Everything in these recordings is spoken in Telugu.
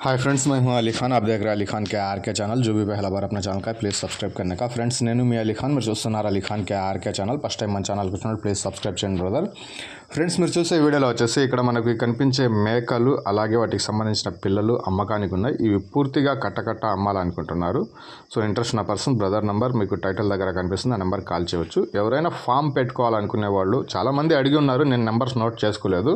हाय फ्रेंड्स मैं हूं अली खान आप देख रहे हैं अली खान के आर के ఛానల్ जो भी पहला बार अपना ఛానల్ का ప్లీజ్ సబ్స్క్రైబ్ करने का ఫ్రెండ్స్ నేను మీ అలీ ఖాన్ మీరు చూస్తున్నారు Ali Khan K R K channel first time మన ఛానల్కి వచ్చినప్పుడు ప్లీజ్ సబ్స్క్రైబ్ చేయండి బ్రదర్ ఫ్రెండ్స్ మీరు చూసే వీడియోలో వచ్చేసి ఇక్కడ మనకి కనిపించే మేకలు అలాగే వాటికి సంబంధించిన పిల్లలు అమ్మకానికి ఉన్నాయి ఇవి పూర్తిగా కట్టకట్ట అమ్మాలనుకుంటున్నారు సో ఇంట్రెస్ట్ ఉన్న పర్సన్ బ్రదర్ నెంబర్ మీకు టైటిల్ దగ్గర కనిపిస్తుంది ఆ నెంబర్ కాల్ చేయవచ్చు ఎవరైనా ఫామ్ పెట్టుకోవాలనుకునే వాళ్ళు చాలామంది అడిగి ఉన్నారు నేను నెంబర్స్ నోట్ చేసుకోలేదు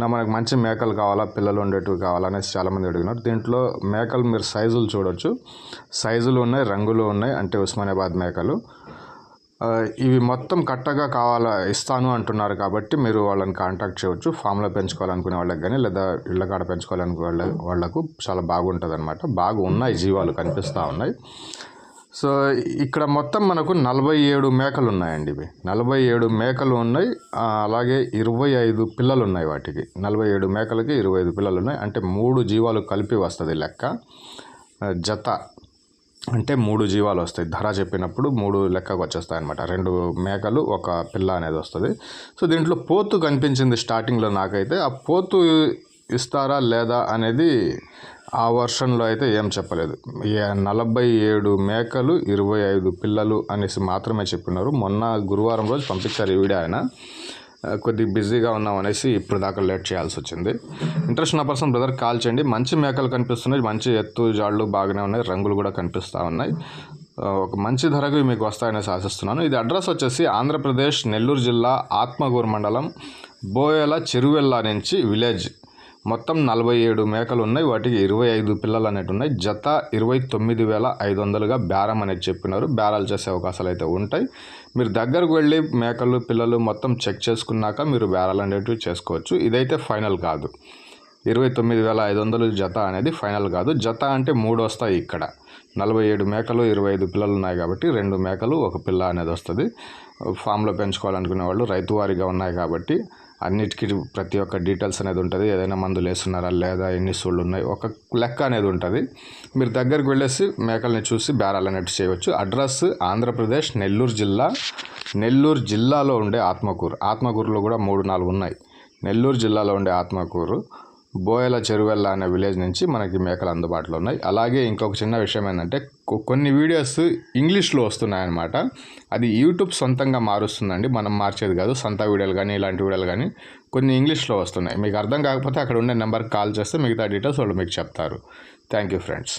నా మనకు మంచి మేకలు కావాలా పిల్లలు ఉండేటివి కావాలా అనేసి చాలామంది అడిగినారు దీంట్లో మేకలు మీరు సైజులు చూడొచ్చు. సైజులు ఉన్నాయి రంగులు ఉన్నాయి అంటే ఉస్మానాబాద్ మేకలు. ఇవి మొత్తం కట్టగా కావాలా ఇస్తాను అంటున్నారు కాబట్టి మీరు వాళ్ళని కాంటాక్ట్ చేయవచ్చు ఫామ్లో పెంచుకోవాలనుకునే వాళ్ళకి కానీ లేదా ఇళ్ళ కాడ పెంచుకోవాలనుకునే వాళ్ళ వాళ్ళకు చాలా బాగుంటుంది అనమాట బాగా ఉన్నాయి జీవాలు కనిపిస్తూ ఉన్నాయి. సో ఇక్కడ మొత్తం మనకు నలభై ఏడు మేకలు ఉన్నాయండి ఇవి. నలభై ఏడు మేకలు ఉన్నాయి. అలాగే ఇరవై ఐదు పిల్లలు ఉన్నాయి వాటికి. నలభై ఏడు మేకలకి ఇరవై ఐదు పిల్లలు ఉన్నాయి అంటే మూడు జీవాలు కలిపి వస్తుంది లెక్క. జత. అంటే మూడు జీవాలు వస్తాయి. ధర చెప్పినప్పుడు మూడు లెక్కకు వచ్చేస్తాయి అనమాట రెండు మేకలు ఒక పిల్ల అనేది వస్తుంది. సో దీంట్లో పోతు కనిపించింది స్టార్టింగ్లో నాకైతే. ఆ పోతు ఇస్తారా లేదా అనేది ఆ వర్షన్లో అయితే ఏం చెప్పలేదు. నలభై ఏడు మేకలు ఇరవై ఐదు పిల్లలు అనేసి మాత్రమే చెప్పినారు. మొన్న గురువారం రోజు పంపించారు ఈ వీడియో ఆయన. కొద్ది కొద్దిగా బిజీగా ఉన్నాం అనేసి ఇప్పుడు దాకా లేట్ చేయాల్సి వచ్చింది. ఇంట్రెస్ట్ ఉన్న పర్సన్ బ్రదర్ కాల్ చేయండి. మంచి మేకలు కనిపిస్తున్నాయి. మంచి ఎత్తు జాళ్ళు బాగానే ఉన్నాయి. రంగులు కూడా కనిపిస్తూ ఉన్నాయి. ఒక మంచి ధరకు మీకు వస్తాయనేసి ఆశిస్తున్నాను. ఇది అడ్రస్ వచ్చేసి ఆంధ్రప్రదేశ్ నెల్లూరు జిల్లా ఆత్మగూరు మండలం బోయల చెరువెల్ల నుంచి విలేజ్. మొత్తం నలభై ఏడు మేకలు ఉన్నాయి వాటికి ఇరవై ఐదు పిల్లలు అనేవి ఉన్నాయి. జత ఇరవై తొమ్మిది వేల ఐదు వందలుగా బేరం అనేది చెప్పినారు. బేరాలు చేసే అవకాశాలు అయితే ఉంటాయి. మీరు దగ్గరకు వెళ్ళి మేకలు పిల్లలు మొత్తం చెక్ చేసుకున్నాక మీరు బేరాలు అనేటివి చేసుకోవచ్చు. ఇదైతే ఫైనల్ కాదు. ఇరవై తొమ్మిది వేల ఐదు వందలు జత అనేది ఫైనల్ కాదు. జత అంటే మూడు వస్తాయి ఇక్కడ. నలభై ఏడు మేకలు ఇరవై ఐదు పిల్లలు ఉన్నాయి కాబట్టి రెండు మేకలు ఒక పిల్ల అనేది వస్తుంది. ఫామ్లో పెంచుకోవాలనుకునే వాళ్ళు రైతువారీగా ఉన్నాయి కాబట్టి అన్నిటికీ ప్రతి ఒక్క డీటెయిల్స్ అనేది ఉంటుంది. ఏదైనా మందులు వేస్తున్నారా లేదా ఎన్ని సూళ్ళు ఉన్నాయి ఒక లెక్క అనేది ఉంటుంది. మీరు దగ్గరికి వెళ్ళేసి మేకల్ని చూసి బేరాలు అనేవి చేయవచ్చు. అడ్రస్ ఆంధ్రప్రదేశ్ నెల్లూరు జిల్లా. నెల్లూరు జిల్లాలో ఉండే ఆత్మకూరు. ఆత్మకూరులో కూడా మూడు నాలుగు ఉన్నాయి. నెల్లూరు జిల్లాలో ఉండే ఆత్మకూరు. బోయల చెరువెల్ల అనే విలేజ్ నుంచి మనకి మేకలు అందుబాటులో ఉన్నాయి. అలాగే ఇంకొక చిన్న విషయం ఏంటంటే కొన్ని వీడియోస్ ఇంగ్లీష్లో వస్తున్నాయన్నమాట. అది యూట్యూబ్ సొంతంగా మారుస్తుందండి. మనం మార్చేది కాదు సొంత వీడియోలు కానీ ఇలాంటి వీడియోలు కానీ కొన్ని ఇంగ్లీష్లో వస్తున్నాయి. మీకు అర్థం కాకపోతే అక్కడ ఉండే నెంబర్కి కాల్ చేస్తే మిగతా డీటెయిల్స్ వాళ్ళు మీకు చెప్తారు. Thank you friends.